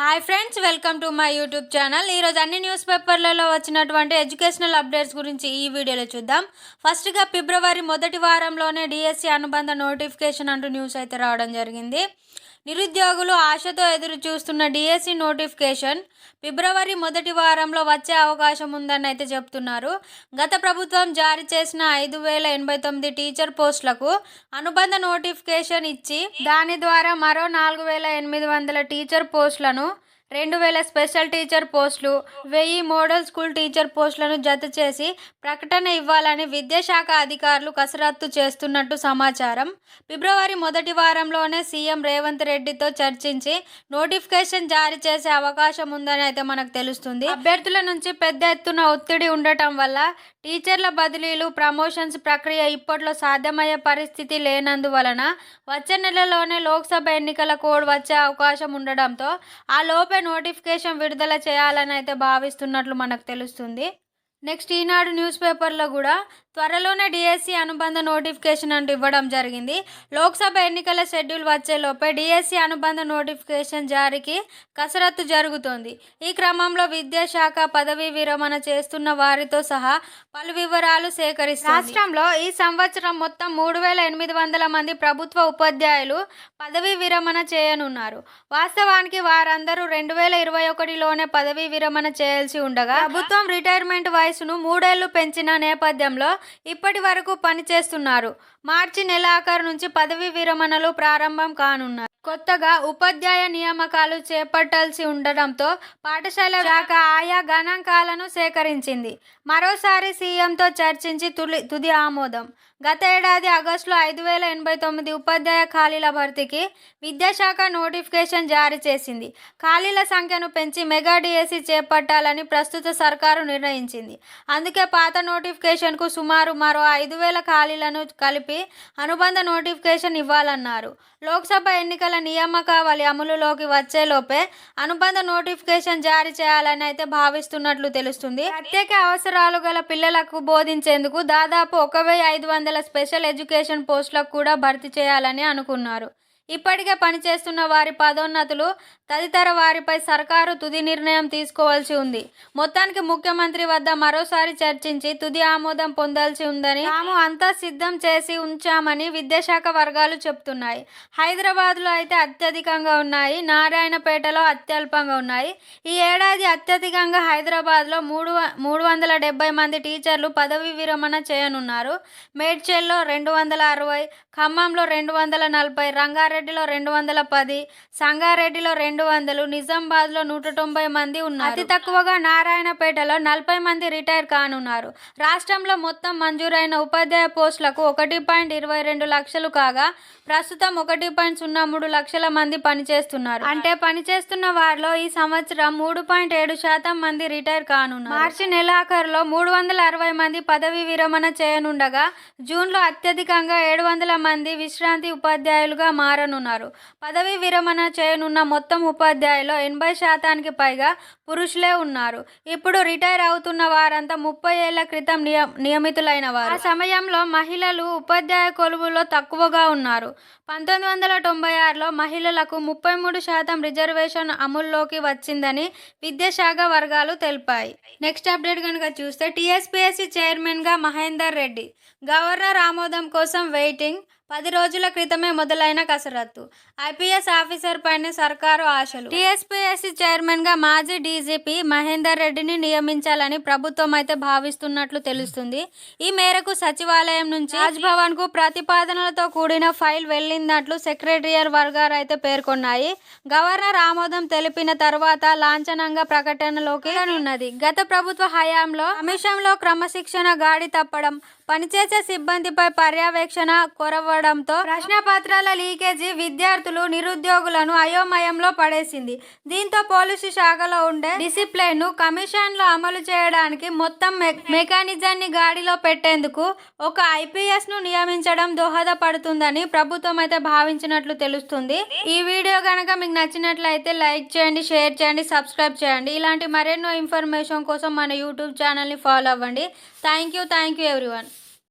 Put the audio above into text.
Hi friends welcome to my YouTube channel. ఈరోజు అన్ని news పేపర్లలో వచ్చినటువంటి ఎడ్యుకేషనల్ అప్డేట్స్ గురించి ఈ వీడియోలో చూద్దాం. ఫస్ట్గా ఫిబ్రవరి మొదటి వారంలోనే డిఎస్సి అనుబంధ నోటిఫికేషన్ అంటూ న్యూస్ అయితే రావడం జరిగింది. నిరుద్యోగులు ఆశతో ఎదురు చూస్తున్న డిఎస్సి నోటిఫికేషన్ ఫిబ్రవరి మొదటి వారంలో వచ్చే అవకాశం ఉందని అయితే చెప్తున్నారు. గత ప్రభుత్వం జారీ చేసిన ఐదు వేల ఎనభై తొమ్మిది టీచర్ పోస్టులకు అనుబంధ నోటిఫికేషన్ ఇచ్చి దాని ద్వారా మరో నాలుగు వేల ఎనిమిది వందల టీచర్ పోస్టులను రెండు వేల స్పెషల్ టీచర్ పోస్టులు వెయ్యి మోడల్ స్కూల్ టీచర్ పోస్టులను జత చేసి ప్రకటన ఇవ్వాలని విద్యాశాఖ అధికారులు కసరత్తు చేస్తున్నట్టు సమాచారం. ఫిబ్రవరి మొదటి వారంలోనే సీఎం రేవంత్ రెడ్డితో చర్చించి నోటిఫికేషన్ జారీ చేసే అవకాశం ఉందని అయితే మనకు తెలుస్తుంది. అభ్యర్థుల నుంచి పెద్ద ఎత్తున ఒత్తిడి ఉండటం వల్ల టీచర్ల బదిలీలు ప్రమోషన్స్ ప్రక్రియ ఇప్పట్లో సాధ్యమయ్యే పరిస్థితి లేనందువలన వచ్చే నెలలోనే లోక్సభ ఎన్నికల కోడ్ వచ్చే అవకాశం ఉండడంతో ఆ లోపే నోటిఫికేషన్ విడుదల చేయాలని అయితే భావిస్తున్నట్లు మనకు తెలుస్తుంది. నెక్స్ట్ ఈనాడు న్యూస్ పేపర్లో కూడా త్వరలోనే డిఎస్సి అనుబంధ నోటిఫికేషన్ అంటూ ఇవ్వడం జరిగింది. లోక్సభ ఎన్నికల షెడ్యూల్ వచ్చేలోపే డిఎస్సి అనుబంధ నోటిఫికేషన్ జారీకి కసరత్తు జరుగుతోంది. ఈ క్రమంలో విద్యాశాఖ పదవీ విరమణ చేస్తున్న వారితో సహా పలు వివరాలు సేకరిస్తారు రాష్ట్రంలో ఈ సంవత్సరం మొత్తం మూడు వేల ఎనిమిది వందల మంది ప్రభుత్వ ఉపాధ్యాయులు పదవీ విరమణ చేయనున్నారు. వాస్తవానికి వారందరూ రెండు వేల ఇరవై ఒకటిలోనే పదవీ విరమణ చేయాల్సి ఉండగా ప్రభుత్వం రిటైర్మెంట్ వయసును మూడేళ్ళు పెంచిన నేపథ్యంలో ఇప్పటి వరకు పనిచేస్తున్నారు. మార్చి నెలాఖరు నుంచి పదవీ విరమణలు ప్రారంభం కానున్నారు కొత్తగా ఉపాధ్యాయ నియామకాలు చేపట్టాల్సి ఉండడంతో పాఠశాల శాఖ ఆయా గణాంకాలను సేకరించింది. మరోసారి సీఎంతో చర్చించి తులి తుది ఆమోదం. గత ఏడాది ఆగస్టులో ఐదు వేల ఎనభై తొమ్మిది ఉపాధ్యాయ ఖాళీల భర్తీకి విద్యాశాఖ నోటిఫికేషన్ జారీ చేసింది. ఖాళీల సంఖ్యను పెంచి మెగా డిఎస్సి చేపట్టాలని ప్రస్తుత సర్కారు నిర్ణయించింది. అందుకే పాత నోటిఫికేషన్కు సుమారు మరో ఐదు వేల ఖాళీలను కలిపి అనుబంధ నోటిఫికేషన్ ఇవ్వాలన్నారు. లోక్సభ ఎన్నికల నియామకావళి అమలులోకి వచ్చేలోపే అనుబంధ నోటిఫికేషన్ జారీ చేయాలని అయితే భావిస్తున్నట్లు తెలుస్తుంది. ప్రత్యేక అవసరాలు గల పిల్లలకు బోధించేందుకు దాదాపు ఒక ఐదు వందల స్పెషల్ ఎడ్యుకేషన్ పోస్టులకు కూడా భర్తీ చేయాలని అనుకున్నారు. ఇప్పటికే పనిచేస్తున్న వారి పదోన్నతులు తదితర వారిపై సర్కారు తుది నిర్ణయం తీసుకోవాల్సి ఉంది. మొత్తానికి ముఖ్యమంత్రి వద్ద మరోసారి చర్చించి తుది ఆమోదం పొందాల్సి ఉందని తాము అంతా సిద్ధం చేసి ఉంచామని విద్యాశాఖ వర్గాలు చెప్తున్నాయి. హైదరాబాద్లో అయితే అత్యధికంగా ఉన్నాయి. నారాయణపేటలో అత్యల్పంగా ఉన్నాయి. ఈ ఏడాది అత్యధికంగా హైదరాబాద్లో మూడు మూడు వందల డెబ్బై మంది టీచర్లు పదవి విరమణ చేయనున్నారు. మేడ్చల్లో రెండు వందల అరవై ఖమ్మంలో రెండు వందల నలభై రంగారెడ్డిలో రెండు వందల పది సంగారెడ్డిలో రెండు వందలు నిజామాబాద్లో నూట తొంభై మంది ఉన్నారు. అతి తక్కువగా నారాయణపేటలో నలభై మంది రిటైర్ కానున్నారు. రాష్ట్రంలో మొత్తం మంజూరైన ఉపాధ్యాయ పోస్టులకు ఒకటి పాయింట్ ఇరవై రెండు లక్షలు కాగా ప్రస్తుతం ఒకటి పాయింట్ సున్నా మూడు లక్షల మంది పనిచేస్తున్నారు. అంటే పనిచేస్తున్న వారిలో ఈ సంవత్సరం మూడు పాయింట్ ఏడు శాతం మంది రిటైర్ కానున్నారు. మార్చి నెలాఖరులో మూడు వందల అరవై మంది పదవి విరమణ చేయనుండగా జూన్లో అత్యధికంగా ఏడు వందల మంది విశ్రాంతి ఉపాధ్యాయులుగా మారనున్నారు. పదవి విరమణ చేయనున్న మొత్తం ఉపాధ్యాయులు ఎనభై శాతానికి పైగా పురుషులే ఉన్నారు. ఇప్పుడు రిటైర్ అవుతున్న వారంతా ముప్పై ఏళ్ళ క్రితం నియ నియమితులైన వారు ఆ సమయంలో మహిళలు ఉపాధ్యాయ కొలువులో తక్కువగా ఉన్నారు. పంతొమ్మిది వందల తొంభై ఆరులో మహిళలకు ముప్పై మూడు శాతం రిజర్వేషన్ అమల్లోకి వచ్చిందని విద్యాశాఖ వర్గాలు తెలిపాయి. నెక్స్ట్ అప్డేట్ కనుక చూస్తే టీఎస్పీఎస్సీ చైర్మన్గా మహేందర్ రెడ్డి గవర్నర్ ఆమోదం కోసం వెయిటింగ్ పది రోజుల క్రితమే మొదలైన కసరత్తు. ఐపీఎస్ ఆఫీసర్ పైన సర్కారు ఆశలు. టీఎస్పీఎస్సీ చైర్మన్గా మాజీ డీజీపీ మహేందర్ రెడ్డిని నియమించాలని ప్రభుత్వం అయితే భావిస్తున్నట్లు తెలుస్తుంది. ఈ మేరకు సచివాలయం నుంచి రాజ్భవన్కు ప్రతిపాదనలతో కూడిన ఫైల్ వెళ్ళిందట్లు సెక్రటరియర్ వర్గాలు అయితే పేర్కొన్నాయి. గవర్నర్ ఆమోదం తెలిపిన తర్వాత లాంఛనంగా ప్రకటనలోకి ఉన్నది గత ప్రభుత్వ హయాంలో కమిషన్లో క్రమశిక్షణ గాడి తప్పడం పనిచేసే సిబ్బందిపై పర్యవేక్షణ కొరవ ప్రశ్న ప్రశ్నపత్రాల లీకేజీ విద్యార్థులు నిరుద్యోగులను అయోమయంలో పడేసింది. దీంతో పోలీసు శాఖలో ఉండే డిసిప్లిన్ను ను కమిషన్లో అమలు చేయడానికి మొత్తం మె- మెకానిజాన్ని గాడిలో పెట్టేందుకు ఒక ఐపీఎస్ను నియమించడం దోహదపడుతుందని ప్రభుత్వం అయితే భావించినట్లు తెలుస్తుంది. ఈ వీడియో కనుక మీకు నచ్చినట్లయితే లైక్ చేయండి షేర్ చేయండి సబ్స్క్రైబ్ చేయండి. ఇలాంటి మరెన్నో ఇన్ఫర్మేషన్ కోసం మన యూట్యూబ్ ఛానల్ని ఫాలో అవ్వండి. Thank you thank you everyone.